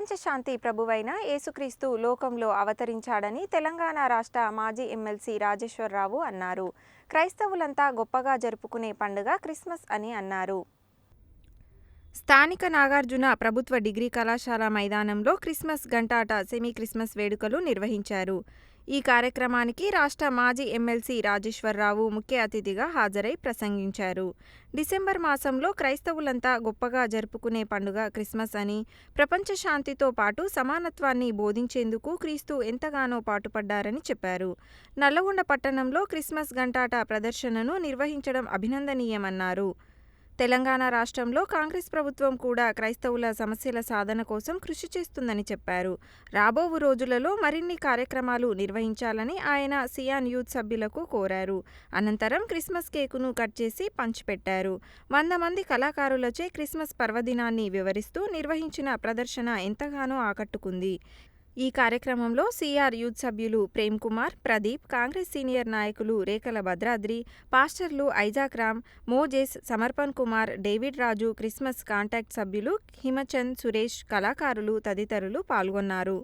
ప్రపంచ శాంతి ప్రభువైన యేసుక్రీస్తు లోకంలో అవతరించాడని తెలంగాణ రాష్ట్ర మాజీ ఎమ్మెల్సీ రాజేశ్వరరావు అన్నారు. క్రైస్తవులంతా గొప్పగా జరుపుకునే పండుగ క్రిస్మస్ అని అన్నారు. స్థానిక నాగార్జున ప్రభుత్వ డిగ్రీ కళాశాల మైదానంలో క్రిస్మస్ గంటాట సెమీ క్రిస్మస్ వేడుకలు నిర్వహించారు. ఈ కార్యక్రమానికి రాష్ట్ర మాజీ ఎమ్మెల్సీ రాజేశ్వరరావు ముఖ్య అతిథిగా హాజరై ప్రసంగించారు. డిసెంబర్ మాసంలో క్రైస్తవులంతా గొప్పగా జరుపుకునే పండుగ క్రిస్మస్ అని ప్రపంచ శాంతితో పాటు సమానత్వాన్ని బోధించేందుకు క్రీస్తు ఎంతగానో పాటుపడ్డారని చెప్పారు. నల్లగొండ పట్టణంలో క్రిస్మస్ గంటాట ప్రదర్శనను నిర్వహించడం అభినందనీయమన్నారు. తెలంగాణ రాష్ట్రంలో కాంగ్రెస్ ప్రభుత్వం కూడా క్రైస్తవుల సమస్యల సాధన కోసం కృషి చేస్తుందని చెప్పారు. రాబో రోజులలో మరిన్ని కార్యక్రమాలు నిర్వహించాలని ఆయన సియాన్ యూత్ సభ్యులకు కోరారు. అనంతరం క్రిస్మస్ కేకును కట్ చేసి పంచిపెట్టారు వంద మంది కళాకారులచే క్రిస్మస్ పర్వదినాన్ని వివరిస్తూ నిర్వహించిన ప్రదర్శన ఎంతగానో ఆకట్టుకుంది. ఈ కార్యక్రమంలో సిఆర్ యూత్ సభ్యులు ప్రేమ్ కుమార్ ప్రదీప్ కాంగ్రెస్ సీనియర్ నాయకులు రేకల భద్రాద్రి పాస్టర్లు Isaac Ram Moses Samarpan Kumar David Raju Christmas contact సభ్యులు హిమచంద్ సురేష్ కళాకారులు తదితరులు పాల్గొన్నారు.